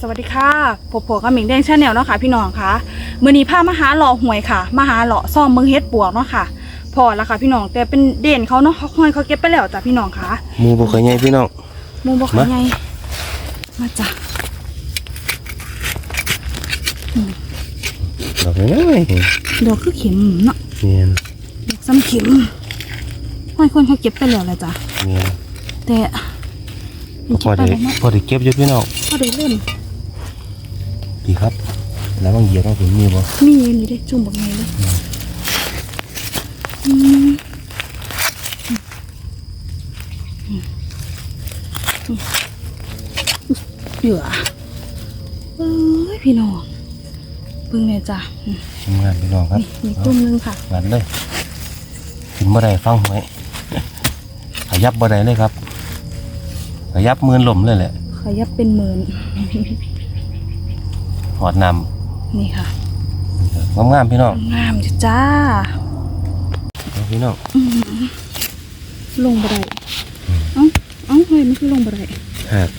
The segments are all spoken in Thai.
สวัสดีค่ะผมผมกับหมิงแดงชาแนลเนาะค่ะพี่น้องค่ะมือนี้พามาหาหล่อหวยค่ะ มาหาหล่อซ่อมเมืองเฮ็ดปวกเนาะค่ะ พอแล้วค่ะพี่น้องแต่เป็นเด่นเขาเนาะเขาหอยเขาเก็บไปแล้วจ้ะพี่น้องค่ะหมูบ่เคยใหญ่พี่น้องหมูบอกมาไงมาจ้ะดอกน้อยดอกคือเข็มเนาะเนียนดอกซ้ำเข็มหอยคนเขาเก็บไปแล้วแหละจ้ะเนียนแต่มันพเก็อบไปได้แล้วเนาะพอได้เก็บอยู่พี่น้องพอได้เล่น ดีครับ แล้วบางเหยียบว่าผมมีบ่มีนี่ได้จุ่มบอกไงเลยเหยื่อเอ้ยพี่น้องเพิ่งเนี่ยจ้ะทำงานพี่น้องครับมีกลุ่มหนึงค่ะงานเลยถึงบ่ได้ฟังหวยขยับบ่ได้เลยครับ ขยับมือลมเลยแหละ ขยับเป็นหมื่น หอดนนี่ค่ะำงามๆพี่น้องงามจ้ะจ้าเอาพี่น้องลงบันไดเอ้าเอ้าเฮ้ยมันคือลงบันไดหาก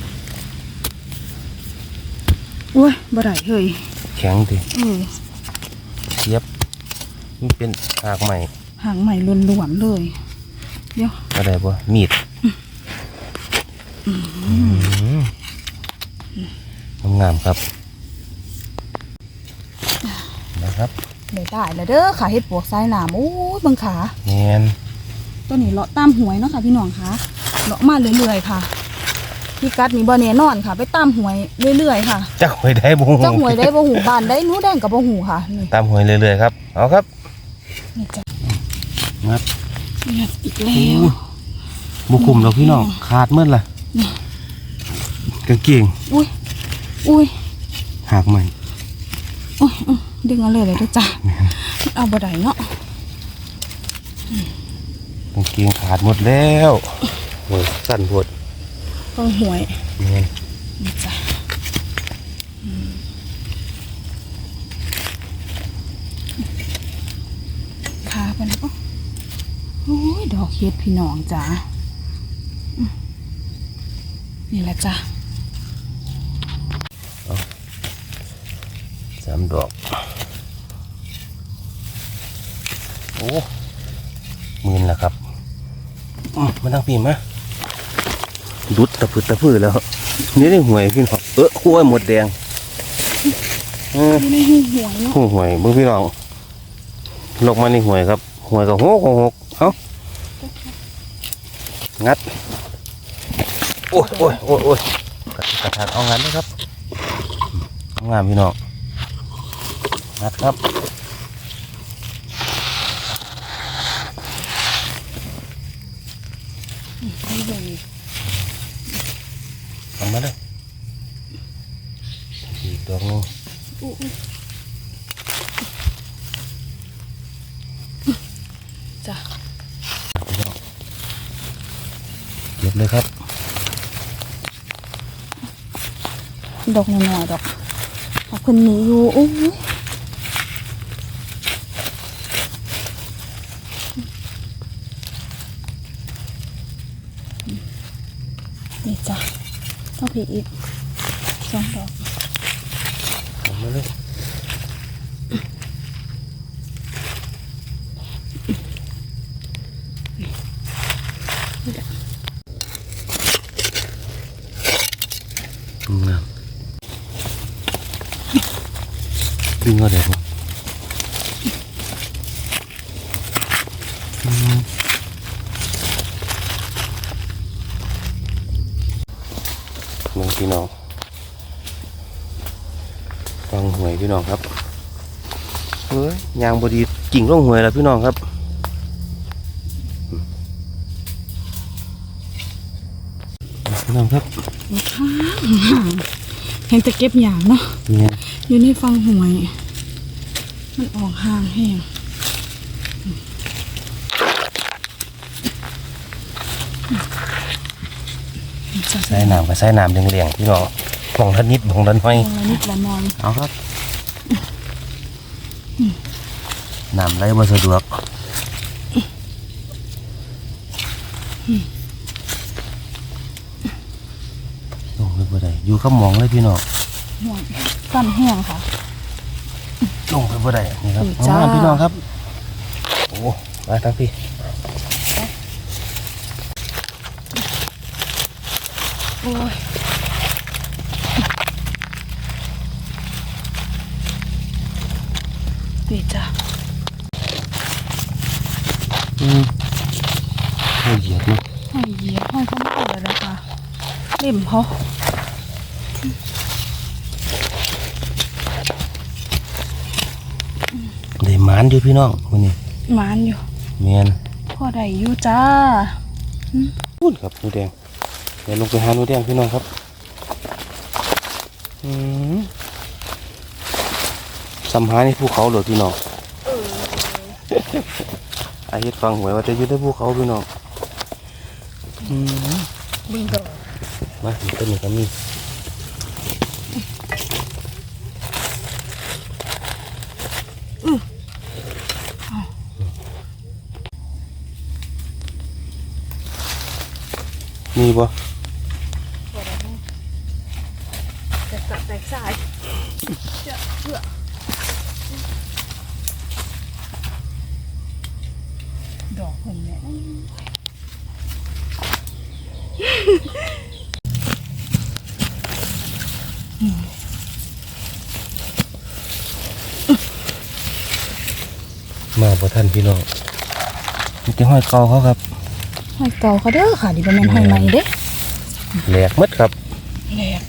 โอ้ยบันไดเฮ้ยแข็งดิเออเสียบมันเป็นหากใหม่หางใหม่ล้วนๆเลยเดี๋ยวบ่ได้บ่มีดงามๆครับนะ ครับได้ได้แล้วเด้อค่ะเฮ็ดปวกซ้ายหนามโอ้ยบังขาเนียนตัวนี้เลาะตามหวยเนาะค่ะพี่น้องคะเลาะมาเรื่อยๆค่ะพี่กัดมีบ่แน่นอนค่ะ ไปตามหวยเรื่อยๆค่ะจักหวยได้บ่เจ้าหวยได้บ่หูบานได้หนูแดงกับบ่หูค่ะนี่ตามหวยเรื่อยๆครับเอาครับนี่จ้ะงัดนี่อีกแล้วบุคุมดอกพี่น้องขาดเมื่อล่ะกางเกงอุ้ยอุ้ยหากใหม่อุ้ยอื้อ ดึงเอาเลยเลยเด้อจ้ะมันเอาบ่ได้เนาะกางเกงขาดหมดแล้วโอ้ยสั่นหมดต้องหวยเนียนนี่จ้ะอืมขาไปแล้วก็โอ้ยดอกเฮ็ดพี่น้องจ้ะอืมนี่แหละจ้ะสามดอก โอ้หมื่นแล้วครับอืมมาตั้งปีมาดุดตะพืดตะพือแล้ว นี่ได้หวยพี่น้องเออขั้วหมดแดงเอออยู่ในหูหวยเนาะหูหวยเบิ่งพี่น้องลงมาในหวยครับหวยกับหกหกเอ้างัดโอ้ยโอ้ยโอ้ยโอ้ยกระกระถางเอางัดเลยครับเอางามพี่น้องงัดครับ ไม่เลย เอามาเลยอีกดอกหนึง อู้อู้ จ้ะพี่น้องเก็บเลยครับ ดอกหน่อยๆดอกขอบคุณหนีอยู่โอ้ยนี่จ้ะต้องผีอีกสองดอก เอามาเลย งามดึงเอาเดี๋ยวผมอืมมึงพี่น้องฟังหวยพี่น้องครับเฮ้ยยางบดีกิ่งร่องหวยแล้วพี่น้องครับ พี่น้องครับเห็นแต่เก็บอย่างเนาะเนี่ยอยู่ในฟังหวย มันออกห่างแห้งจะใส่น้ำกับใส่น้ำเลี้ยงๆพี่น้องมองละนิดมองละน้อยละนิดละหน้อยเอาครับน้ำไหลบ่สะดวกลงไปบ่ได้ อยู่กับหมองเลยพี่น้องห่วงสั่นแห้งค่ะ ลงไปบ่ได้นี่ครับอืมจ้างามพี่น้องครับ โอ้มาทั้งพี่โอ้ยนี่จ้ะอืมโอ้ยเหยียดเนาะห้อยเหยียบห้อยเขาไม่เอาเลยนะคะเล่มเขา ได้หมาน อยู่พี่น้องมื้อนี้หมานอยู่แม่นพ่อได้อยู่จ้าพูดครับหนูแดงเดี๋ยวลงไปหาหนูแดงพี่น้องครับอืมสัมหาในภูเขาเหรอพี่น้องไอาเฮ็ดฟังหวยว่าจะอยู่ในภูเขาพี่น้องอืมบึงก่อนมาอีกต้นหนึ่งก็มี มีบ่แตกสับแตกสายเชื่อเชื่อดอกคนเนี่ยมาบ่ทันพี่น้องมีแต่ห้อยเก่าเขาครับ ห้อยเก่าเขาเด้อค่ะดิบแมนห้อยใหม่เด้แหลกหมดครับแหลก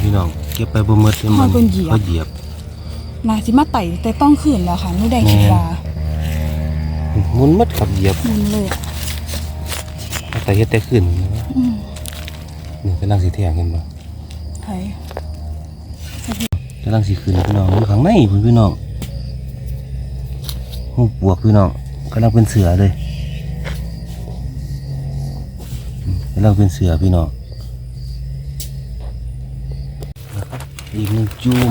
พี่น้องเก็บไปบ่หมดเลยห้อยเพิ่นเหยียบเขาเหยียบนาสิมาไต่แต่ต้องขืนแล้วค่ะหนูได้คิดว่าหมุนหมดครับเหยียบมันเลยแต่เฮ็ดแต่ขึ้นอืมนี่กำลังสิแทงกันบ่ไผ่กำลังสิขึ้นพี่น้องอยู่ข้างในพุ่นพี่น้องหูปวกพี่น้องกำลังเป็นเสือเลย อืมกำลังเป็นเสือพี่น้องนะอีกหนึ่งจูม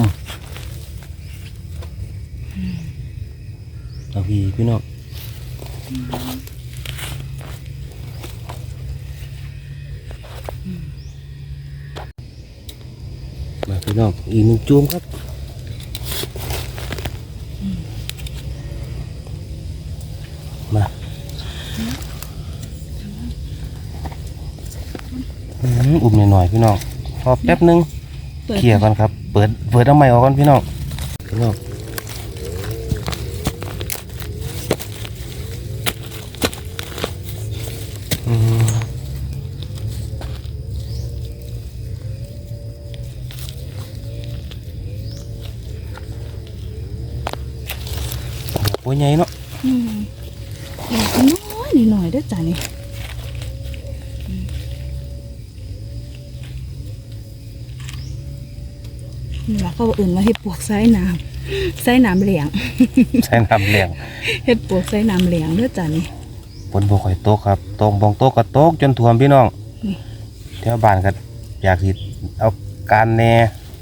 เอาพี่พี่น้องมาพี่น้องอีกหนึ่งจูมครับ มาอืมอุ้มหน่อยๆ พี่น้องพอแป๊บนึงปิดเคลียร์กันครับ เปิดเปิดเอาไม้ออกก่อนพี่น้องพี่น้องอืมโอ้ยใหญ่เนาะอืมเด็กน้อยนิดหน่อยเด้อจ้ะนี่ เขาบอกอื่นว่าเห็ดปวกไส้น้ำไส้น้ำเหลียงใช้น้ำเลี้ยงเห็ดปวกไส้น้ำเหลียงเด้อจ้ะนี่บนบกข่อยโต๊ะครับตรงบงโต๊ะก็โต๊ะจนท่วมพี่น้องนี่ แถวบ้านก็อยากสิเอาการแหน่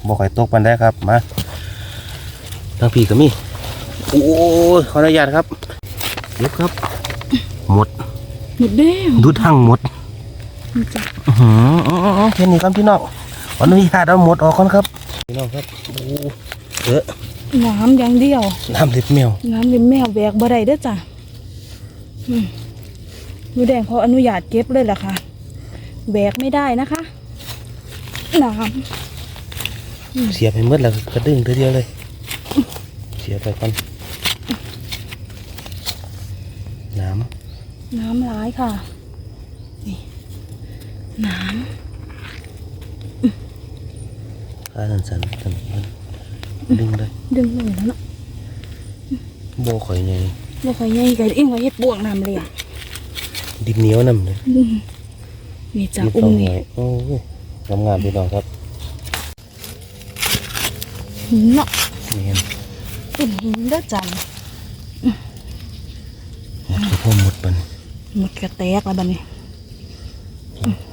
บกข่อยโต๊ะปันได้ครับมาทางพี่ก็มีโอ้ยขออนุญาตครับเดี๋ยวครับ หมดหมดแดงดูทั้งหมด นี่จ้ะอื้อหืออ๋ออ๋อเห็นนี่ครับพี่น้องขออนุญาตเอาหมดออกก่อนครับ พี่น้องครับโอ้เออน้ำอย่างเดียว น้ำเล็บแมวน้ำริมแมวแบกบ่ได้เด้อจ้ะอืมหนูแดงเขาอนุญาตเก็บเลยล่ะค่ะแบกไม่ได้นะคะน้เสียไปหมดแล้วกระดึงเทีเดียวเลย เสียไปก่อนน้ำน้ำร้ายค่ะนี่น้ำข้าสันสันสันมันดึงได้ำดึงเลยแล้วเนาะโบข่อยไงบ่ค่อยใหญ่ก็เองว่าเฮ็ดบวกน้ำเลยอะดินเหนียวน้ำเลยอืมนี่จ้ะดินอุ้สอมงหนี่น่วยโอ้ยงามงามๆพี่น้องครับเนาะนี่เห็นอุ้มหินเด้อจ้ะหมดกระพ่อหมดปันหมดกระแตกแล้วบัดนี้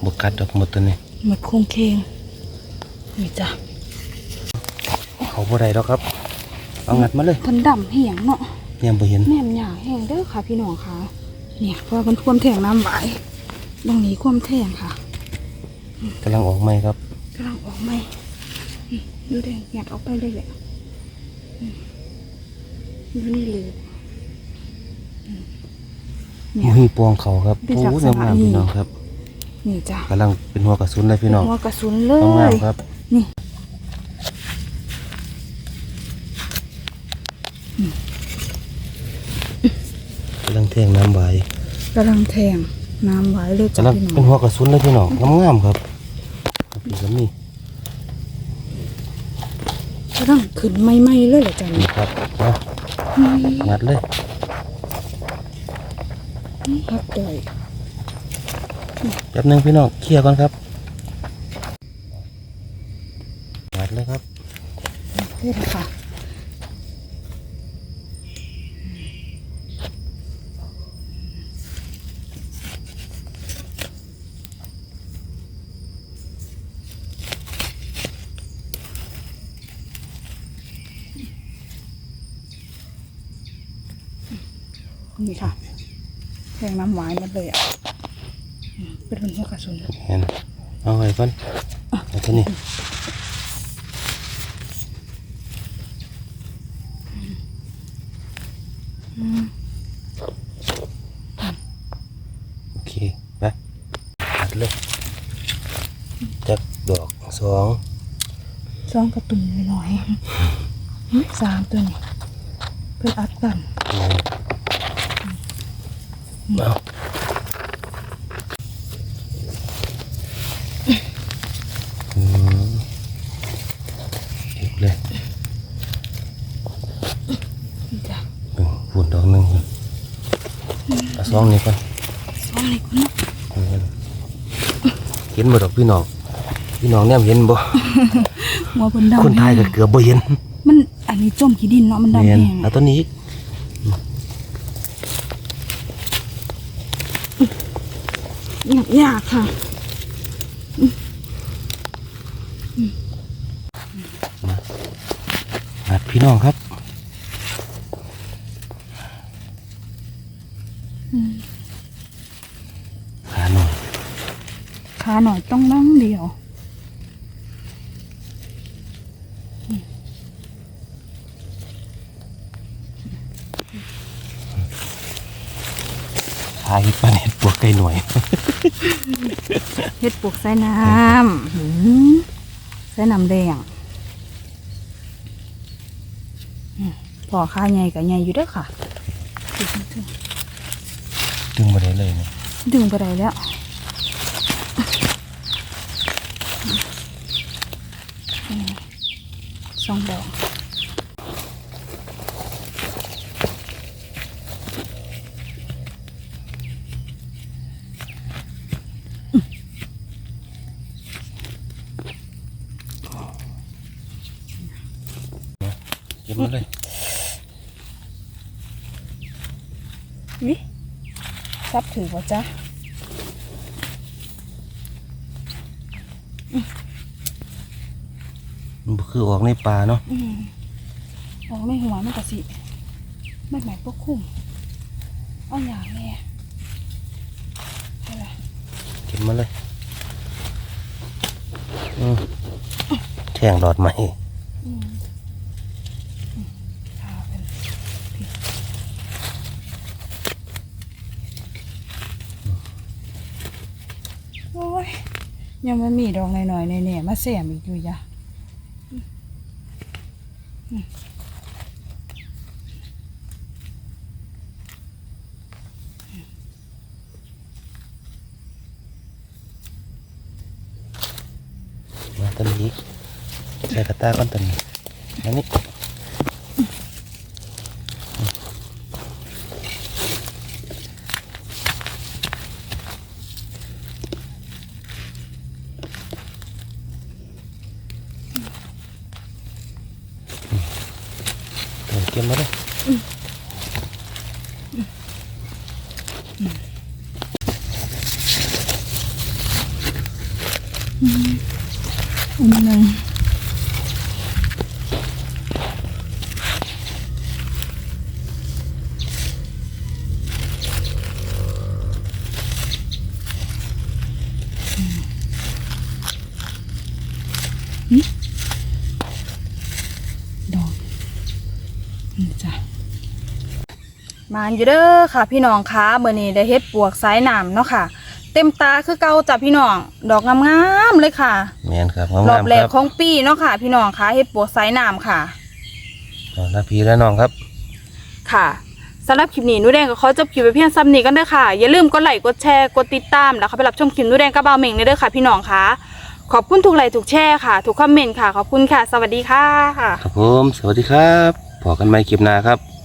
บกัดดอกหมดตัวนี้หมดโคงเคงนี่จ้ะ เขาบ่ได้ดอกครับ เอางัดมาเลยเพิ่นดำเหียงเนาะเนี่ยบ่เห็นแม่มหยาแห้งเด้อค่ะ พี่น้องค่ะ เนี่ยเพราะว่ามันความแทงน้ำไหวตรงนี้ความแทงค่ะกำลังออกใหม่ครับกำลังออกไหมดูแดงหยัดออกไปเลยแหละอืมดูนี่เลยอืมเนี่ยมีปวงเขาครับเป็นโอ้จากยสงามระๆนี่พี่น้องครับนี่จ้ะกำลังเป็นหัวกระสุนเลยพี่น้องหัวกระสุนเลงามยๆครับ นี่ ลังแทงน้ำไหวกำลังแทงน้ำไว้เลยจ้ะกำลังพี่เป็นน้องหัวกระสุนเลยพี่น้องงามๆครับพี่ก็มีกำลังขึ้นไม่ๆเลยเหรอจ้ะนี่นี่ครับมางัดเลยพักต่อยแป๊บหนึงพี่น้องเคลียร์ก่อนครับงัดเลยครับ นี่แหละค่ะ งน้ำหวานหมันเลยอะอืมเป็นหัวกระสุนเห็นเอาไว้ก่อนเอาตัวนี้โอเคไปอัดเลยจักดอกสองซองกระตุ่มหน่อยๆอื้อสามตัวนี่เพื่ออัดกัน เอาอืมเก็บเลยนี่จ้ะหนึ่งฝุ่นดอกหนึ่งก่อนเอาสองนี้ก่อนซองนี่คุณเนาะเห็นบ่ดอกพี่น้อง พี่น้องเนี่ยเห็นบ่หัวบนดำคนไทยก็เกือบบ่เห็น มันอันนี้จมขี้ดินเนาะมันดำเห็นแห้งเอาตัวนี้อีก ยากยากค่ะ อัด พี่น้องครับขาหน่อยขาหน่อยต้องนั่งเดียวขาฮิปปาเน็ตปวกไก่หน่อยเฮ็ดปลูกใส่น้ำหืมใส่น้ำแดงอืม พอข้าใหญ่กับใหญ่อยู่เด้อค่ะ ดึงมาได้เลยเนี่ยดึงไปได้แล้วอืมสองดอก เก็บมาเลยวิซับถือว่าจ๊ะมันบ่คือออกในป่าเนาะอืมออกในหัวมันกะสิไม่หมายปกคุ้มเอาอย่างแน่ใช่ละเก็บมาเลยอืมแทงดอดไหมอืมอืมเอาเป็นผิดโอ้ย ยังไม่มี ดอกหน่อยๆแน่ๆมาแซมอีกอยู่ยะมาตัวนี้ใส่กระตาก้อนตัวนี้อันนี้เดี๋ยวเก็บมาเลย อันห มาอยู่เด้อค่ะ พี่น้องคะเมื่อนี้ได้เฮ็ดปวกสายน้ำเนาะค่ะ เต็มตาคือเก่าจ้ะพี่น้อง ดอกงามๆเลยค่ะแมนครับรงาอบมแรๆกครับของปีเนาะค่ะ พี่น้องคะเฮ็ดปวกสายน้ำค่ะน้องนาพีและน้องครับ ค่ะสำหรับคลิปนี้หนูแดงก็ขอจบคลิปไปเพียงซ้ำนี้กันเด้อค่ะ อย่าลืมกดไลค์กดแชร์กดติดตามแล้วก็ไปรับชมคลิปหนูแดงกับบ่าวเหม่งเด้อค่ะ พี่น้องค่ะ ขอบคุณทุกไลค์ทุกแชร์ค่ะทุกคอมเมนต์ค่ะ ขอบคุณค่ะ สวัสดีค่ะ ครับผม สวัสดีครับพอกันใหม่คลิปหน้าครับ